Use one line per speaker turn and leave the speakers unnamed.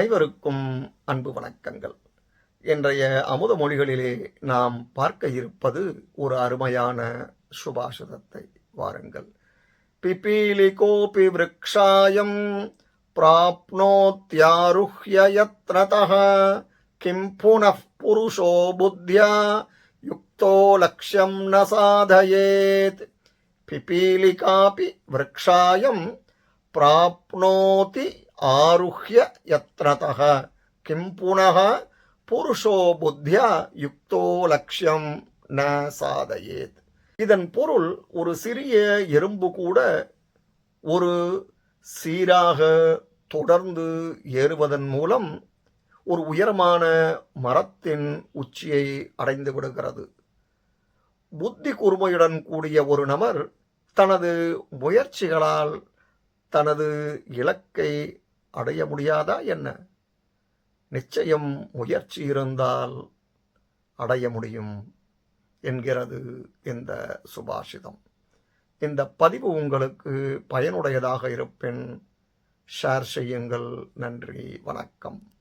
அனைவருக்கும் அன்பு வணக்கங்கள். இன்றைய அமுத மொழிகளிலே நாம் பார்க்க இருப்பது ஒரு அருமையான சுபாஷிதத்தை வாருங்கள். பிபீலிகோபி விரக்ஷாயம் பிராப்னோத்யாருஹ்ய யத்னதः கிம் புனః புருஷோ புத்தியா யுக்தோ லக்ஷ்யம் ந சாதயேத். பிபீலிகாபி விரக்ஷாயம் பிராப்னோதி ஆருஹ்ய யத்னதக கிம் புனக புருஷோ புத்தியா யுக்தோ லக்ஷ்யம் ந சாதையேத். இதன் பொருள் ஒரு சிறிய எறும்பு கூட ஒரு சீராக தொடர்ந்து ஏறுவதன் மூலம் ஒரு உயரமான மரத்தின் உச்சியை அடைந்து விடுகிறது. புத்தி கூர்மையுடன் கூடிய ஒரு நபர் தனது முயற்சிகளால் தனது இலக்கை அடைய முடியாதா என்ன? நிச்சயம் முயற்சி இருந்தால் அடைய முடியும் என்கிறது இந்த சுபாஷிதம். இந்த பதிவு உங்களுக்கு பயனுடையதாக இருப்பின் ஷேர் செய்யுங்கள். நன்றி வணக்கம்.